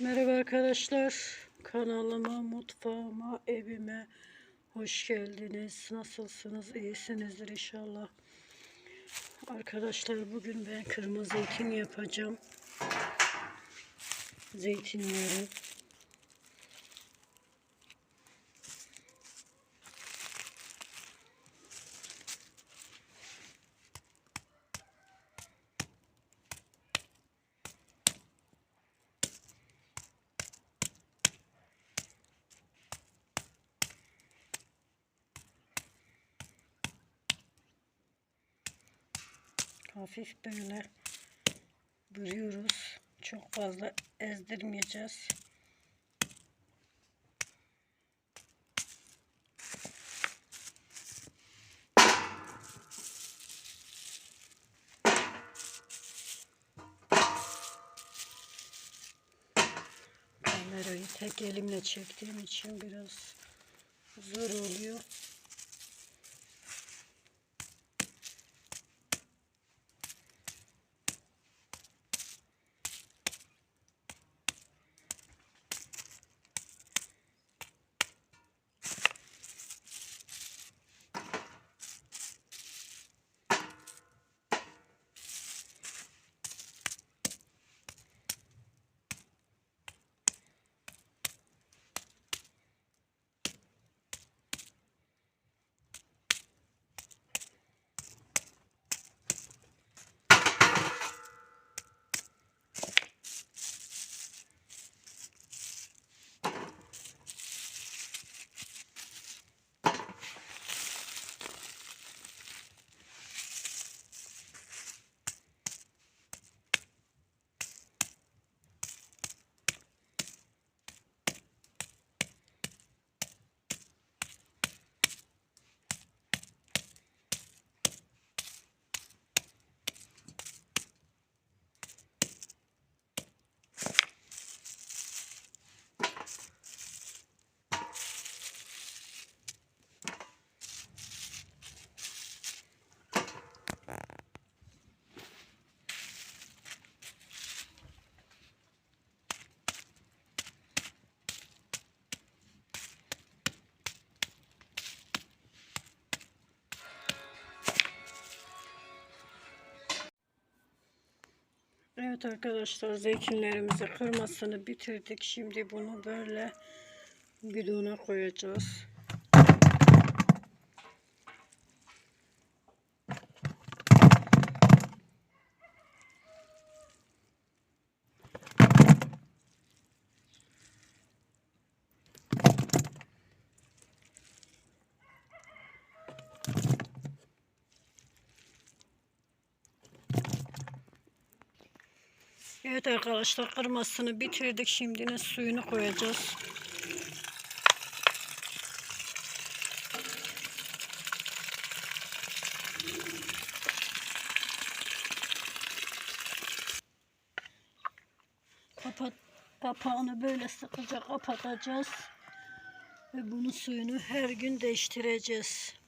Merhaba arkadaşlar. Kanalıma, mutfağıma, evime hoş geldiniz. Nasılsınız? İyisinizdir inşallah. Arkadaşlar bugün ben kırmızı zeytin yapacağım. Zeytinleri. Hafif böyle bürüyoruz. Çok fazla ezdirmeyeceğiz. Kamerayı tek elimle çektiğim için biraz zor oluyor. Evet arkadaşlar zeytinlerimizi kırmasını bitirdik. Şimdi bunu böyle bidona koyacağız. Evet arkadaşlar kırmasını bitirdik. Şimdi de suyunu koyacağız. Kapat, kapağını böyle sıkıca kapatacağız. Ve bunun suyunu her gün değiştireceğiz.